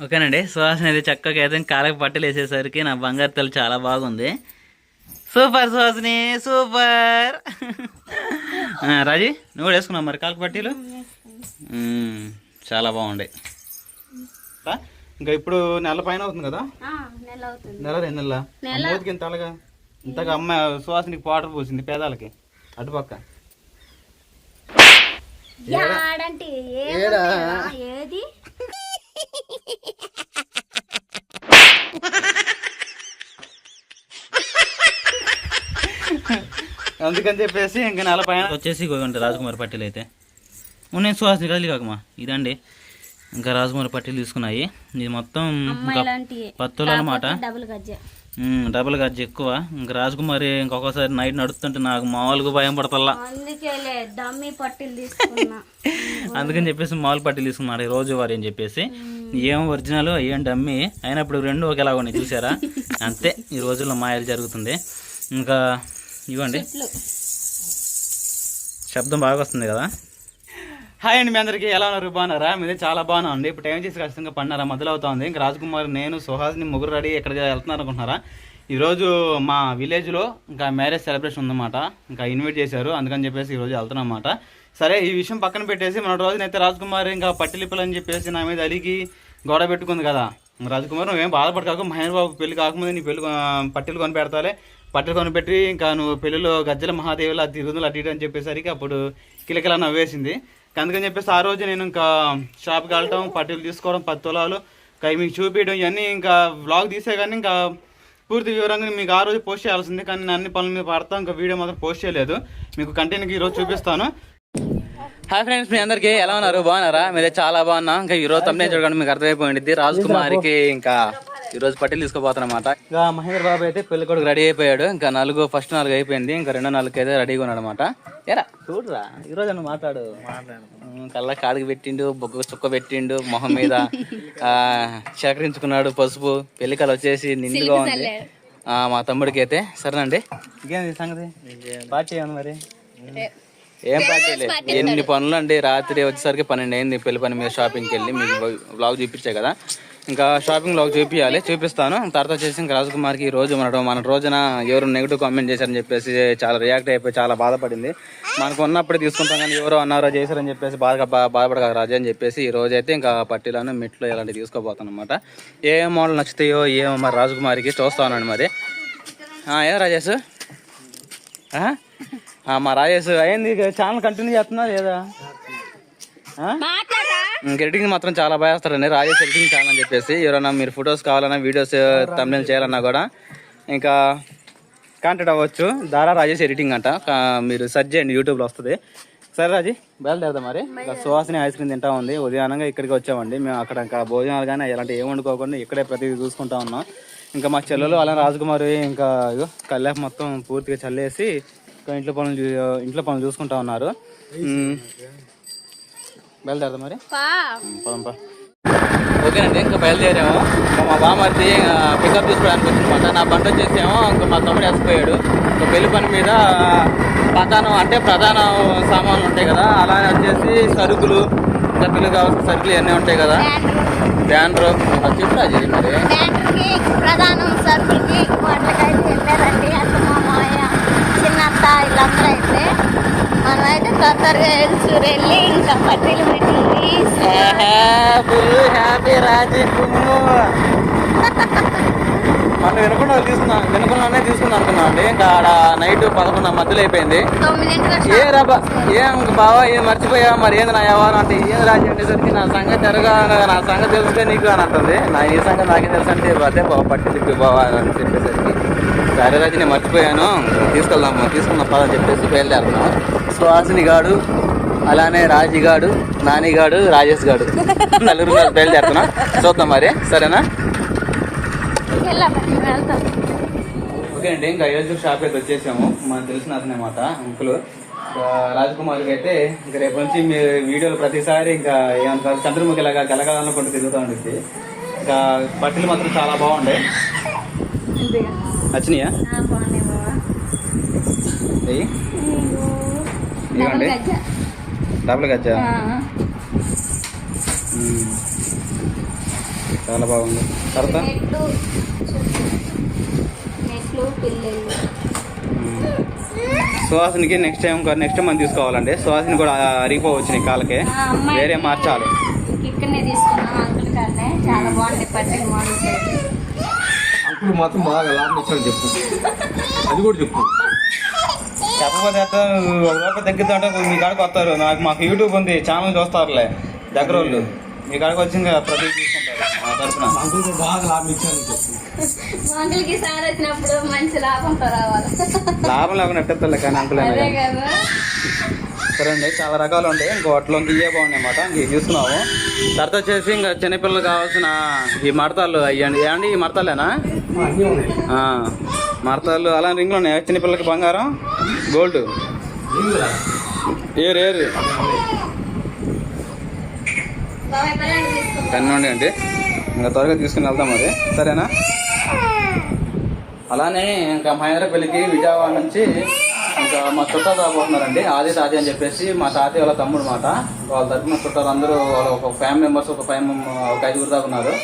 ఓకేనండి. సుహాసిని అయితే చక్కగా అయితే కాలకు పట్టలు వేసేసరికి నా బంగారు తల్లి చాలా బాగుంది. Super Suhasini super. ఆ, రాజీ నువ్వు కూడా వేసుకున్నావు మరి కాలకు పట్టీలు చాలా బాగుండే. ఇంకా ఇప్పుడు నెల పైన అవుతుంది కదా? నెల రెండు నెలల? మూతికి ఇంత అలాగా ఇంతగా అమ్మ సుహాసినికి పౌడర్ పోసింది పేదాలకి. అటుపక్క. యాడంటే ఏడా? ఏది అందుకని చెప్పేసి ఇంకా నెల పైన వచ్చేసి ఇగోండి రాజకుమారి పట్టీలు అయితే. నేను సుహాసిని కదిలి కాకమా? ఇదండి. ఇంకా రాజకుమారి పట్టీలు తీసుకున్నాయి. ఇది మొత్తం పత్తులు అనమాట డబుల్ గజ్జె. డబుల్ గజ్జ ఎక్కువ. ఇంకా రాజకుమారి ఇంకొకసారి నైట్ నడుస్తుంటే నాకు మామూలుగా భయం పడతల్లా. అందుకేలే డమ్మీ పట్టీలు తీసుకున్నా. అందుకని చెప్పేసి మామూలు పట్టీలు తీసుకున్నాడు ఈ రోజు వారి అని చెప్పేసి. ఏం ఒరిజినల్ ఏం డమ్మి. అయినప్పుడు రెండు ఒకేలా ఉన్నాయి చూసారా? అంతే ఈ రోజుల్లో మాయలు జరుగుతుంది. ఇంకా ఇవ్వండి. శబ్దం బాగా వస్తుంది కదా? హాయ్ అండి మీ అందరికీ. ఎలా ఉన్నారు? బాగున్నారా? మీదే చాలా బాగున్నా ఉంది ఇప్పుడు టైం చేసి ఖచ్చితంగా పడినారా? మధ్యలో అవుతుంది. ఇంకా రాజ్కుమార్ నేను సుహాస్ని ముగ్గురు రెడీ ఎక్కడికి వెళ్తున్నారు అనుకుంటున్నారా ఈరోజు మా విలేజ్లో ఇంకా మ్యారేజ్ సెలబ్రేషన్ ఉందన్నమాట. ఇంకా ఇన్వైట్ చేశారు. అందుకని చెప్పేసి ఈరోజు వెళ్తున్నాం అనమాట సరే ఈ విషయం పక్కన పెట్టేసి మన రోజునైతే రాజ్కుమార్ ఇంకా పట్టిలిప్పలని చెప్పేసి నా మీద అలిగి గొడవ పెట్టుకుంది కదా. రాజ్కుమార్ నువ్వేం బాధపడకాకు మహేష్ బాబు పెళ్ళి కాకముందే నీ పెళ్ళి పట్టిలు కొని పెడతాలే. బట్టలు కొనిపెట్టి ఇంకా నువ్వు పెళ్ళిలో గజ్జల మహాదేవులు అది తిరుగుదలు అటు ఇటు అని చెప్పేసరికి అప్పుడు కిలకిలా నవ్వేసింది. అందుకని చెప్పేసి ఆ రోజు నేను ఇంకా షాప్కి వెళ్ళటం పట్టీలు తీసుకోవడం పది తులాలు ఇంకా మీకు చూపించడం ఇవన్నీ ఇంకా వ్లాగ్ తీసే కానీ ఇంకా పూర్తి వివరంగా మీకు ఆ రోజు పోస్ట్ చేయాల్సింది. కానీ నేను అన్ని పనుల మీద పడతాం ఇంకా వీడియో మాత్రం పోస్ట్ చేయలేదు. మీకు కంటెంట్కి ఈరోజు చూపిస్తాను. హాయ్ ఫ్రెండ్స్ మీ అందరికి ఎలా ఉన్నారు? బాగున్నారా? మీరే చాలా బాగున్నా. ఇంకా ఈ రోజు తమ్ముడే చూడగానే మీకు అర్థమైపోయింది. రాజ్ కుమార్కి ఇంకా ఈ రోజు పట్టీలు తీసుకోపోతానమాట ఇంకా మహేంద్ర బాబు అయితే పెళ్ళి కొడుకు రెడీ అయిపోయాడు. ఇంకా నాలుగు ఫస్ట్ నాలుగు అయిపోయింది. ఇంకా రెండో నాలుగు అయితే రెడీగా ఉన్నాడు అనమాట ఏరా చూడరా ఈ రోజు నువ్వు మాట్లాడు. ఉమ్, కళ్ళ కాడికి పెట్టిండు బొగ్గ చుక్క పెట్టిండు మొహం మీద ఆ సేకరించుకున్నాడు పసుపు. పెళ్ళికలు వచ్చేసి నిండుగా ఉంది. ఆ, మా తమ్ముడికి అయితే. సరేనండి. ఇంకేంది సంగతి? పార్టీ ఏమన్నా మరి? ఏం పార్టీ లేదు. ఎన్ని పనులు అండి రాత్రి వచ్చేసరికి పన్నెండు అయింది. పెళ్ళి పని మీద షాపింగ్కి వెళ్ళి మీకు బ్లాగ్ చూపించే కదా. ఇంకా షాపింగ్ బ్లాగ్ చూపించాలి చూపిస్తాను. తర్వాత వచ్చేసి ఇంకా రాజకుమార్కి ఈ రోజు మన మన రోజున ఎవరు నెగిటివ్ కామెంట్ చేశారని చెప్పేసి చాలా రియాక్ట్ అయిపోయి చాలా బాధపడింది. మనకు ఉన్నప్పుడు తీసుకుంటాం కానీ ఎవరో అన్నారో చేశారని చెప్పేసి బాధగా బాధపడక రాజు అని చెప్పేసి ఈ రోజు అయితే ఇంకా పట్టీలను మెట్లు ఇలాంటివి తీసుకోబోతాను అనమాట ఏ మోడల్ నచ్చుతాయో ఏమో మరి రాజకుమారికి చూస్తానండి మరి. ఏ రాజేష్? మా రాజేష్ అయింది. ఛానల్ కంటిన్యూ చేస్తున్నా లేదా? ఎడిటింగ్ మాత్రం చాలా బాగా చేస్తారండి. రాజేష్ ఎడిటింగ్ ఛానల్ అని చెప్పేసి. ఎవరైనా మీరు ఫొటోస్ కావాలన్నా వీడియోస్ తమిళ చేయాలన్నా కూడా ఇంకా కాంటాక్ట్ అవ్వచ్చు. దారా రాజేష్ ఎడిటింగ్ అంట. మీరు సెర్చ్ చేయండి యూట్యూబ్లో వస్తుంది. సరే రాజీ బయలుదేరదాం మరి? ఇంకా సువాసిని ఐస్ క్రీమ్ తింటా ఉంది. ఉదయానంగా ఇక్కడికి వచ్చామండి. మేము అక్కడ ఇంకా భోజనాలు కానీ అలాంటి ఏం వండుకోకుండా ఇక్కడే ప్రతిదీ చూసుకుంటా ఉన్నాం. ఇంకా మా చెల్లెలు అలా రాజకుమారి ఇంకా ఇగో కల్లాపు మొత్తం పూర్తిగా చల్లేసి ఇంకా ఇంట్లో పనులు చూ- ఇంట్లో పనులు చూసుకుంటా ఉన్నారు. బయలుదేరదాం మరి? పదంపా ఓకేనండి ఇంకా బయలుదేరాము. ఇంకా మా బామర్ది పికప్ తీసుకోవడానికి వచ్చిందన్నమాట నా బండి వచ్చేసేమో ఇంకా మా తమ్ముడు వేసిపోయాడు ఇంకా పెళ్ళి పని మీద ప్రధానం అంటే ప్రధాన సామాన్లు ఉంటాయి కదా అలానే వచ్చేసి సరుకులు ఇంకా పెళ్ళి కావాల్సిన సరుకులు ఇవన్నీ ఉంటాయి కదా. బ్యానరు చెప్పు రాజీ మరి. ప్రధానం సరుకులకి వాటికైతే వెళ్ళారండి అసలు మా మాయ చిన్నత్త వీళ్ళందరూ అయితే మనమైతే తొందరగా వెళ్ళి ఇంకా పట్టీలు పెట్టింది హ్యాపీ రాజీ మనం వినకుండా తీసుకున్నాం వినకుండానే తీసుకుందాం అనుకున్నాం అండి. ఇంకా ఆడ నైట్ పదకొండు మధ్యలో అయిపోయింది. ఏ రాబా ఏం బావా ఏం మర్చిపోయా మరి ఏంది నా వ్యవహారం అంటే ఏం రాజు అనేసరికి నా సంగతి ఎరగా నా సంగతి తెలిస్తే నీకు అని అంటుంది. నా ఈ సంగతి నాకే తెలుసు అంటే అదే బావ పట్టింది బావా అని చెప్పేసరికి. సరే రాజు నేను మర్చిపోయాను. తీసుకెళ్దాం తీసుకుందాం పదని చెప్పేసి బయలుదేరుతున్నాం. సుహాసిని గాడు అలానే రాజీగాడు నానిగాడు రాజేష్ గాడు. నలుగురు కలిసి బయలుదేరుతున్నాం. చూద్దాం మరి సరేనా? ఓకే అండి ఇంకా అయోధ్య షాప్ అయితే వచ్చేసాము. మనకు తెలిసిన అతనే మాట అంకుల్. రాజకుమార్కి అయితే ఇంకా రేపు నుంచి మీ వీడియోలు ప్రతిసారి ఇంకా ఏమంటారు చంద్రముఖి లాగా గలగలనుకుంటూ తిరుగుతూ ఉంటుంది ఇంకా బట్టలు మాత్రం చాలా బాగుండే. నచ్చినాయా? ఇవ్వండి. డబ్బులు గచ్చా చాలా బాగుంది. తర్వాత? సుహాసినికి నెక్స్ట్ టైం నెక్స్ట్ టైం మనం తీసుకోవాలండి. సుహాసిని కూడా అరిగిపోవచ్చు నీ కాళ్ళకి వేరే మార్చాలి. అంకుల్ మాత్రం బాగా లాభం ఇచ్చాడు చెప్పు. అది కూడా చెప్పు. చెప్పకపోతే ఎట్లా? ఒక రూపాయి తగ్గిద్దంటే మీ కాడికి వస్తారు. నాకు మాకు యూట్యూబ్ ఉంది ఛానల్ చూస్తారులే దగ్గర వాళ్ళు. మీ కాడికి వచ్చి ఇంకా ప్రతి తీసుకుంటారు మా తరఫున లాభం ఇచ్చాడు చెప్పు. మా అంకుల్కి సార్ వచ్చినప్పుడు మంచి లాభంతో రావాలి. లాభం లేకుండా ఎట్టేస్తారు కానీ అంకుల్ సరే అండి చాలా రకాలు ఉంటాయి ఇంకో వాటిలో ఇవే బాగున్నాయి అన్నమాట. ఇంక చూస్తున్నాము తర్వాత వచ్చేసి ఇంకా చిన్నపిల్లలు కావాల్సిన ఈ మడతాలు అయ్యండి ఏమండి ఈ మడతాలేనా? అన్నీ ఉన్నాయి. ఆ, మడతాలు అలా రింగ్లు ఉన్నాయి. చిన్నపిల్లలకి బంగారం. గోల్డ్. ఏ రేర్ కన్నుండి టెన్ అండి. ఇంకా త్వరగా తీసుకుని వెళ్తాం అది సరేనా? అలానే ఇంకా మహేంద్రపల్లికి విజయవాడ నుంచి ఇంకా మా చుట్టాలు రాబోతున్నారండి. ఆది తాతి అని చెప్పేసి మా తాతయ్య వాళ్ళ తమ్ముడు మాట. వాళ్ళ తరఫున చుట్టాలు అందరూ వాళ్ళ ఒక ఫ్యామిలీ మెంబర్స్ ఒక ఫైవ్ ఒక ఐదుగురు దాకా ఉన్నారు.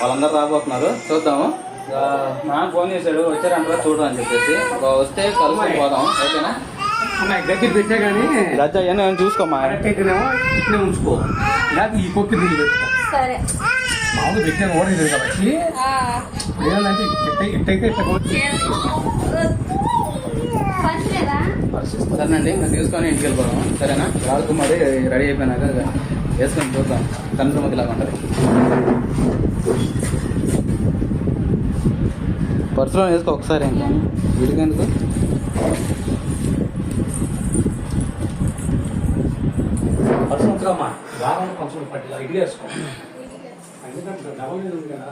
వాళ్ళందరూ రాబోతున్నారు. చూద్దాము. ఇంకా నాన్న ఫోన్ చేశాడు వచ్చారంటారా చూడరు అని చెప్పేసి. వస్తే కలుసుకొని పోదాం ఓకేనా? అమ్మాయి దగ్గర పెట్టే కానీ రజ అవన్నీ చూసుకోమా? అయితేనేమో ఇట్లే ఉంచుకో. లేకపోతే ఈ కొక్కి దీన్ని పెట్టుకో. సరే. మామూలు పెట్టిన ఓడలేదు కాబట్టి ఆ, ఏంటంటే ఇట్ట ఇట్టయితే లేదా సరేనండి ఇంకా తీసుకొని ఇంటికి వెళ్ళిపోదాం. సరేనా? రాజకుమారి రెడీ అయిపోయినాక వేసుకొని చూద్దాం. కనుసమతి లాగా ఉంటుంది. పర్సులో వేసుకో ఒకసారి ఇంకా. వీడికి ఎందుకు పర్సన్ ఉంచుకోమ్మా వారం కొంచెం పట్టి ఇడ్లీ వేసుకో. ఎందుకంటే డబల్ మీద ఉంది కదా.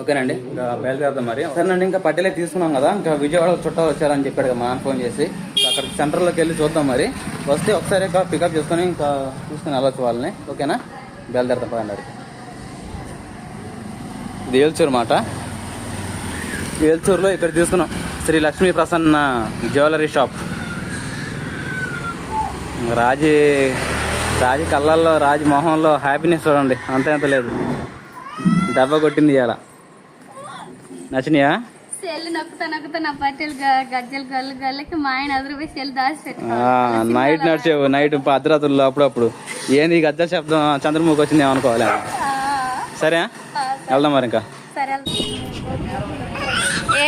ఓకేనండి ఇంకా బయలుదేరుదాం మరి. సరేనండి ఇంకా పట్టెలే తీసుకున్నాం కదా ఇంకా విజయవాడ చుట్టాలు వచ్చారని చెప్పాడు కదా మా ఫోన్ చేసి. అక్కడ సెంటర్లోకి వెళ్ళి చూద్దాం మరి. వస్తే ఒకసారి ఇంకా పికప్ చేసుకొని ఇంకా తీసుకుని వెళ్ళొచ్చు వాళ్ళని. ఓకేనా? బయలుదేరుతాం పదండి అడిగి ఇది మాట. ఏల్చూరులో ఇక్కడ తీసుకున్నాం. Shri Lakshmi Prasanna jewellery shop. రాజీ రాజీ కళ్ళల్లో రాజీ మొహంలో హ్యాపీనెస్ చూడండి. అంత ఎంత లేదు. దెబ్బ కొట్టింది ఇవాళ నచ్చినాయా? నైట్ నడిచేవు. నైట్ అర్ధరాత్రుల్లో అప్పుడప్పుడు. ఏంది ఈ గద్దెల శబ్దం? చంద్రముఖి వచ్చింది ఏమనుకోవాలి? సరే వెళ్దాం మరి ఇంకా. సరే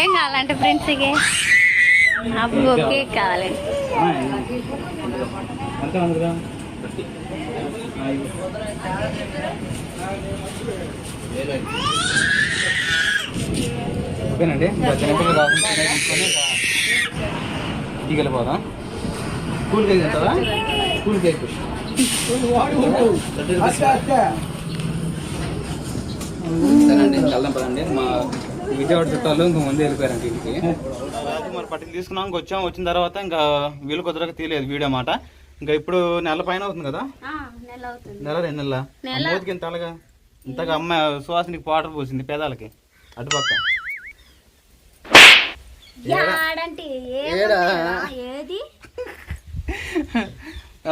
ఏం కావాలంటే ఫ్రెండ్స్కి? అబ్బో కేక్ కావాలి. ఓకేనండి. చిన్నపిల్లలు కాకుండా తీసుకొని వెళ్ళిపోదాం స్కూల్ కేక్ కేక్. సరేనండి వెళ్దాం పదండి. మా విజయవాడ చుట్టాలు ఇంక ముందే వెళ్ళిపోయారండి ఇంటికి. మరి పట్టుకు తీసుకున్నాం ఇంక వచ్చాం వచ్చిన తర్వాత ఇంకా వీలు కుదరక తీయలేదు వీడియో మాట. ఇంకా ఇప్పుడు నెల పైన అవుతుంది కదా? నెల అవుతుంది. నెల రెండు నెలల. మూతికి ఇంత అలాగా? ఇంతగా అమ్మాయి సువాసనికి పౌడర్ పోసింది పేదాలకి. అటుపక్క.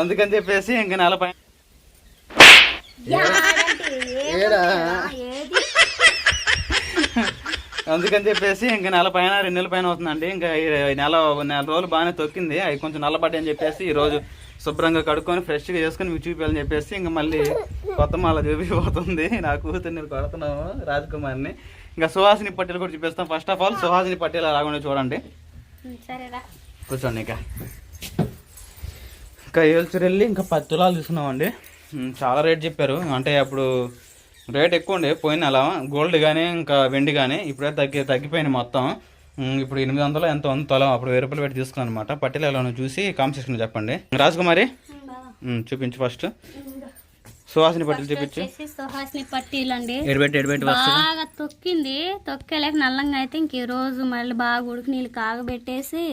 అందుకని చెప్పేసి ఇంకా నెల పైన ఏడా? అందుకని చెప్పేసి ఇంకా నెల పైన రెండు నెలల పైన అవుతుందండి. ఇంకా ఈ నెల నెల రోజులు బాగానే తొక్కింది. అవి కొంచెం నల్లబడ్డాయి అని చెప్పేసి ఈ రోజు శుభ్రంగా కడుక్కొని ఫ్రెష్గా చేసుకొని మీకు చూపించాలని చెప్పేసి ఇంకా మళ్ళీ కొత్త మాల చూపిపోతుంది. నా కూతుర్ని కొడుతున్నాము రాజకుమార్ని. ఇంకా సుహాసిని పట్టెలు కూడా చూపిస్తాం. ఫస్ట్ ఆఫ్ ఆల్ సుహాసిని పట్టెలు అలాగనే చూడండి. కూర్చోండి ఇంకా. ఇంకా ఏల్చూరు వెళ్ళి ఇంకా పది తులాలు తీసుకున్నామండి చాలా రేట్ చెప్పారు. అంటే అప్పుడు రేట్ ఎక్కువ ఉండే పోయిన నెల గోల్డ్ కానీ ఇంకా వెండి కానీ ఇప్పుడే తగ్గి తగ్గిపోయింది మొత్తం. ఇప్పుడు ఎనిమిది వందలు ఎంత ఉంది తొలం అప్పుడు వెయ్యి రూపాయలు పెట్టి తీసుకున్నాను అనమాట పట్టెలు ఎలా ఉన్నాయో చూసి కాంపిటీషన్ చెప్పండి. రాజకుమారి? చూపించు ఫస్ట్. సుహాసిని పట్టెలు చూపించు. సుహాసిని పట్టీలు అండి. బాగా తొక్కింది. తొక్కేలేక నల్లంగా అయితే ఇంక ఈ రోజు మళ్ళీ బాగా ఉడికి నీళ్ళు కాగబెట్టేసి.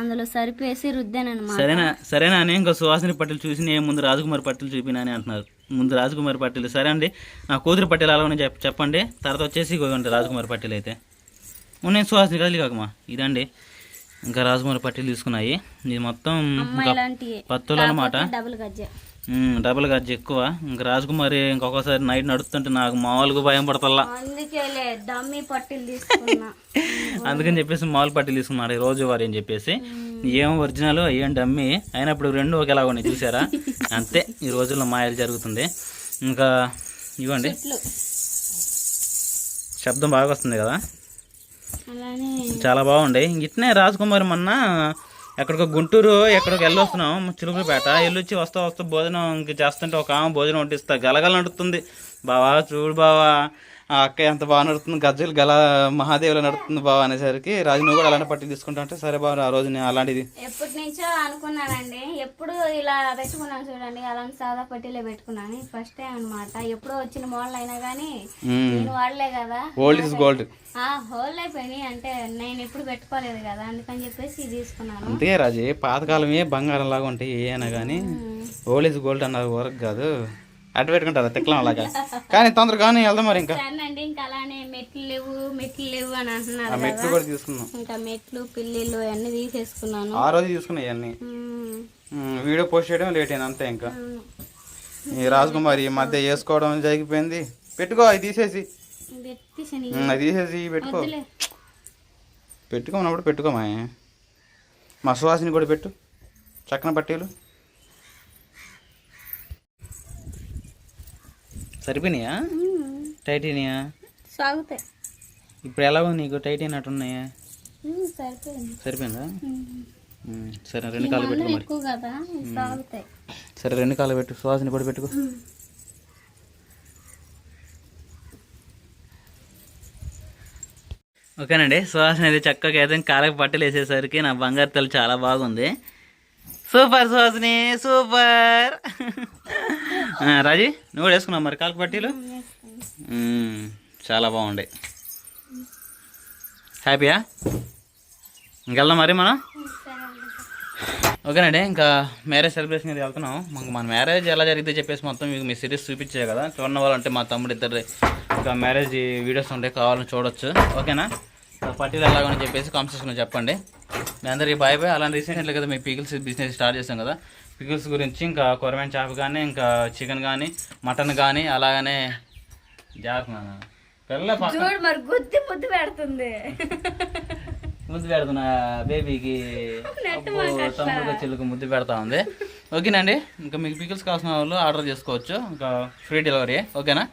అందులో సరిపేసి రుద్దానమాట సరేనా సరేనా అని ఇంకా సుహాసిని పట్టెలు చూసి నేను ముందు రాజకుమారి పట్టెలు చూపినా అని అంటున్నారు. ముందు రాజకుమారి పట్టెలు సరే అండి నా కూతురు పట్టెలు అలాగనే చెప్ చెప్పండి. తర్వాత వచ్చేసి ఇగోండి రాజకుమారి పట్టెలు అయితే. ఉన్నాయి సుహాసిని కదిలి కాకమా ఇదండి. ఇంకా రాజకుమారి పట్టెలు తీసుకున్నాయి. ఇది మొత్తం పత్తులు అనమాట డబుల్ గజ్జ ఎక్కువ. ఇంకా రాజకుమారి ఇంకొకసారి నైట్ నడుస్తుంటే నాకు మామూలుగా భయం పడతల్లా. అందుకని చెప్పేసి మామూలు పట్టీలు తీసుకున్నాడు ఈ రోజు వారి అని చెప్పేసి. ఏం ఒరిజినల్ ఏం డమ్మి. అయినప్పుడు రెండు ఒకేలా ఉన్నాయి చూసారా? అంతే ఈ రోజుల్లో మాయలు జరుగుతుంది. ఇంకా ఇవ్వండి. శబ్దం బాగా వస్తుంది కదా. చాలా బాగుండే. ఇట్నే రాజకుమారి మొన్న ఎక్కడికో గుంటూరు ఎక్కడికి వెళ్ళొస్తున్నాం చిలుకలపేట. వెళ్ళొచ్చి వస్తా వస్తా భోజనం ఇంక చేస్తుంటే ఒక ఆమె భోజనం వడ్డిస్తా. గలగల నడుతుంది బావా చూడు బావా. ఆ అక్క ఎంత బాగా నడుతుంది గజ్జలు గల మహాదేవులు నడుస్తుంది బావా అనేసరికి రాజు నువ్వు కూడా అలాంటి పట్టి తీసుకుంటా అంటే సరే బావ ఆ రోజు నేను అలాంటిది. ఎప్పటి నుంచో అనుకున్నానండి. ఎప్పుడు ఇలా పెట్టుకున్నాను చూడండి అలాంటి సాదా పట్టీలే పెట్టుకున్నాను. ఫస్ట్ టైం అనమాట ఎప్పుడో వచ్చిన మోడల్ అయినా కానీ నేను వాడలే కదా. ఓల్డ్ ఇస్ గోల్డ్ ఆ హోల్ అయిపోయినాయి అంటే నేను ఎప్పుడు పెట్టుకోలేదు కదా అందుకని చెప్పేసి ఇది తీసుకున్నాను. అంతే రాజు పాతకాలమే బంగారం లాగా ఉంటాయి ఏ అయినా కానీ ఓల్డ్ ఇస్ గోల్డ్ అన్నారు వరకు కాదు. అటు పెట్టుకుంటారు తిక్కలం అలాగా. కానీ తొందరగా కానీ వెళ్దాం మరి ఇంకా. ఇంకా అలానే మెట్లు లేవు మెట్లు లేవు అని ఆ అంటున్నారు మెట్లు కదా కూడా తీసుకుందాం. ఇంకా మెట్లు పిల్లిళ్ళు అన్ని తీసేసుకున్నాను. ఆ రోజు తీసుకున్నాయి అన్నీ వీడియో పోస్ట్ చేయడం లేట్ అయింది అంతే ఇంకా. ఈ రాజకుమారి ఈ మధ్య వేసుకోవడం జరిగిపోయింది. పెట్టుకో అది తీసేసి. అది తీసేసి పెట్టుకో. పెట్టుకోమన్నప్పుడు పెట్టుకోమా మా సువాసిని కూడా పెట్టు. చక్కన పట్టీలు. సరిపోయినాయా? టైటీనియా? సాగుతాయి. ఇప్పుడు ఎలా ఉంది నీకు టైటీన్ అట్టున్నాయా ఉమ్, సరిపోయింది. సరే రెండు కాళ్ళు పెట్టుకో మరి. సరే రెండు కాళ్ళు పెట్టు సువాసిని కూడా పెట్టుకో. ఓకేనండి సుహాసిని అయితే చక్కగా ఏదైనా కాళ్ళకి పట్టలు వేసేసరికి నా బంగారు తల్లి చాలా బాగుంది. Super Suhasini super. రాజీ నువ్వు కూడా వేసుకున్నావు మరి కాళ్ళకి పట్టీలు? చాలా బాగుండే. హ్యాపీయా? ఇంకెళ్దాం మరి మనం? ఓకేనండి ఇంకా మ్యారేజ్ సెలబ్రేషన్ అది వెళ్తున్నాం. మాకు మన మ్యారేజ్ ఎలా జరిగితే చెప్పేసి మొత్తం మీకు మీ సిరీస్ చూపించే కదా. చూడని వాళ్ళంటే మా తమ్ముడు ఇద్దరు ఇంకా మ్యారేజ్ వీడియోస్ ఉంటాయి కావాలని చూడొచ్చు. ఓకేనా? పట్టీలు ఎలాగని చెప్పేసి కాన్సెప్ట్లో చెప్పండి. మీ అందరికీ బాయ్ బాయ్. అలాంటి రీసెంట్లీ కదా మీ పికిల్స్ బిజినెస్ స్టార్ట్ చేసాం కదా. పికిల్స్ గురించి ఇంకా కొరమైన చేప కానీ ఇంకా చికెన్ కానీ మటన్ కానీ అలాగనే జాగ్రత్త పిల్ల పక్కన చూడు మరి గుద్ది ముద్దు పెడుతుంది. ముద్దు పెడుతున్నా బేబీకి. అబ్బో, తమ్ముడు చెల్లుకు ముద్దు పెడతా ఉంది. ఓకేనండి ఇంకా మీకు పికిల్స్ కావాల్సిన వాళ్ళు ఆర్డర్ చేసుకోవచ్చు. ఇంకా ఫ్రీ డెలివరీ ఓకేనా?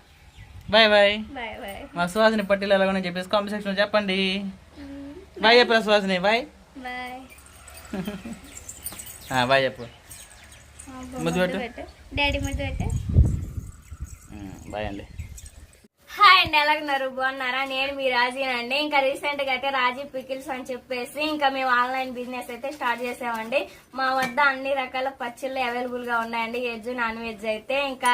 Bye bye. మా సువాసిని పట్టీలు ఎలాగో చెప్పేసి కామెంట్ సెక్షన్లో చెప్పండి. బాయ్ చెప్పరా సువాసిని బాయ్. బాయ్ చెప్పు. ముద్దు పెట్టు డాడీ ముద్దు పెట్టు బాయ్ అండి. హాయ్ అండి ఎలాగున్నారు? బాగున్నారా? నేను మీ రాజీనండి. ఇంకా రీసెంట్గా అయితే రాజీ పికిల్స్ అని చెప్పేసి ఇంకా మేము ఆన్లైన్ బిజినెస్ అయితే స్టార్ట్ చేసామండి. మా వద్ద అన్ని రకాల పచ్చళ్ళు అవైలబుల్గా ఉన్నాయండి. వెజ్ నాన్ వెజ్ అయితే ఇంకా